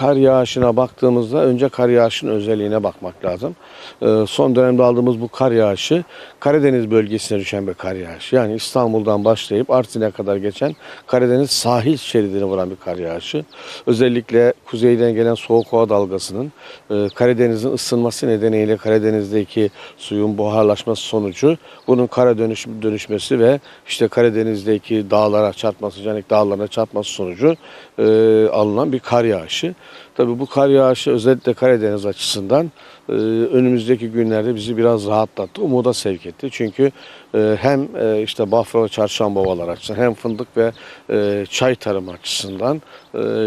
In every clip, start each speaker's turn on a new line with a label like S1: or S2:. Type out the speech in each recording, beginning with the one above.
S1: kar yağışına baktığımızda önce kar yağışının özelliğine bakmak lazım. Ee, son dönemde aldığımız bu kar yağışı Karadeniz bölgesine düşen bir kar yağışı. Yani İstanbul'dan başlayıp Artvin'e kadar geçen Karadeniz sahil şeridine vuran bir kar yağışı. Özellikle kuzeyden gelen soğuk hava dalgasının e, Karadeniz'in ısınması nedeniyle Karadeniz'deki suyun buharlaşması sonucu bunun kara dönüş, dönüşmesi ve işte Karadeniz'deki dağlara çarpması, Canik dağlarına çarpması sonucu e, alınan bir kar yağışı. Tabii bu kar yağışı özellikle Karadeniz açısından e, önümüzdeki günlerde bizi biraz rahatlattı, umuda sevk etti. Çünkü e, hem e, işte Bafra Çarşamba ovalar açısından hem fındık ve e, çay tarımı açısından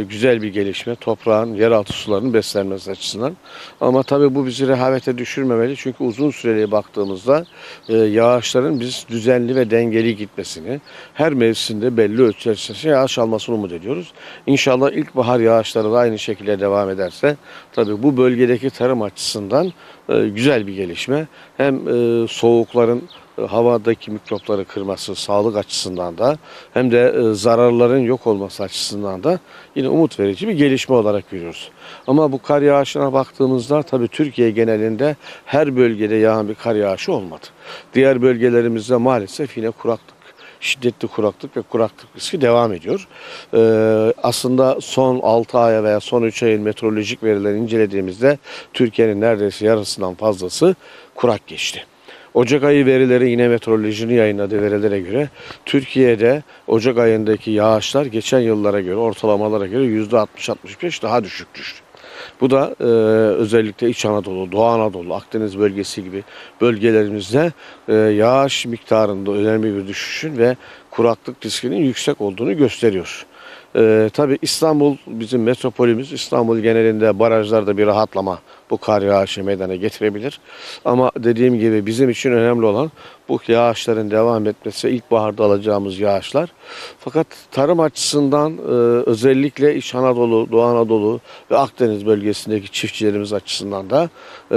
S1: güzel bir gelişme. Toprağın, yeraltı sularının beslenmesi açısından. Ama tabii bu bizi rehavete düşürmemeli. Çünkü uzun süreli baktığımızda yağışların biz düzenli ve dengeli gitmesini, her mevsimde belli ölçüde yağış almasını umut ediyoruz. İnşallah ilkbahar yağışları da aynı şekilde devam ederse tabii bu bölgedeki tarım açısından e, güzel bir gelişme. Hem e, soğukların e, havadaki mikropları kırması sağlık açısından da hem de zararların yok olması açısından da yine umut verici bir gelişme olarak görüyoruz. Ama bu kar yağışına baktığımızda tabii Türkiye genelinde her bölgede yağan bir kar yağışı olmadı. Diğer bölgelerimizde maalesef yine kuraklık şiddetli kuraklık ve kuraklık riski devam ediyor. Ee, aslında son 6 aya veya son 3 ayın meteorolojik verilerini incelediğimizde Türkiye'nin neredeyse yarısından fazlası kurak geçti. Ocak ayı verileri yine meteorolojinin yayınladığı verilere göre Türkiye'de Ocak ayındaki yağışlar geçen yıllara göre ortalamalara göre %60-65 daha düşük düştü. Bu da e, özellikle İç Anadolu, Doğu Anadolu, Akdeniz bölgesi gibi bölgelerimizde e, yağış miktarında önemli bir düşüşün ve kuraklık riskinin yüksek olduğunu gösteriyor. E, tabii İstanbul bizim metropolümüz. İstanbul genelinde barajlarda bir rahatlama bu kar yağışı meydana getirebilir. Ama dediğim gibi bizim için önemli olan bu yağışların devam etmesi, ilkbaharda alacağımız yağışlar. Fakat tarım açısından e, özellikle İç Anadolu, Doğu Anadolu ve Akdeniz bölgesindeki çiftçilerimiz açısından da e,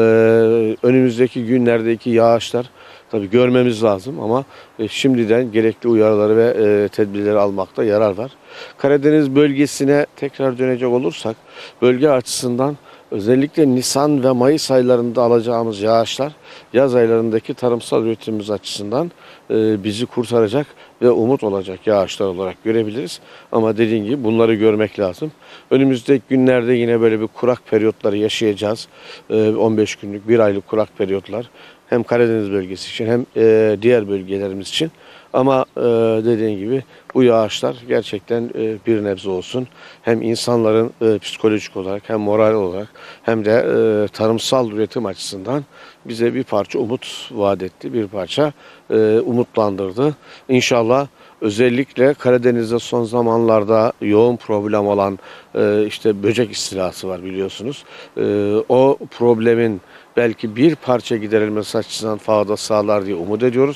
S1: önümüzdeki günlerdeki yağışlar tabii görmemiz lazım ama e, şimdiden gerekli uyarıları ve e, tedbirleri almakta yarar var. Karadeniz bölgesine tekrar dönecek olursak bölge açısından özellikle Nisan ve Mayıs aylarında alacağımız yağışlar yaz aylarındaki tarımsal üretimimiz açısından bizi kurtaracak ve umut olacak yağışlar olarak görebiliriz. Ama dediğim gibi bunları görmek lazım. Önümüzdeki günlerde yine böyle bir kurak periyotları yaşayacağız. E, 15 günlük, bir aylık kurak periyotlar. Hem Karadeniz bölgesi için hem e, diğer bölgelerimiz için. Ama e, dediğim gibi bu yağışlar gerçekten e, bir nebze olsun hem insanların e, psikolojik olarak hem moral olarak hem de e, tarımsal üretim açısından bize bir parça umut vaat etti, bir parça e, umutlandırdı. İnşallah özellikle Karadeniz'de son zamanlarda yoğun problem olan e, işte böcek istilası var biliyorsunuz. E, o problemin belki bir parça giderilmesi açısından fayda sağlar diye umut ediyoruz.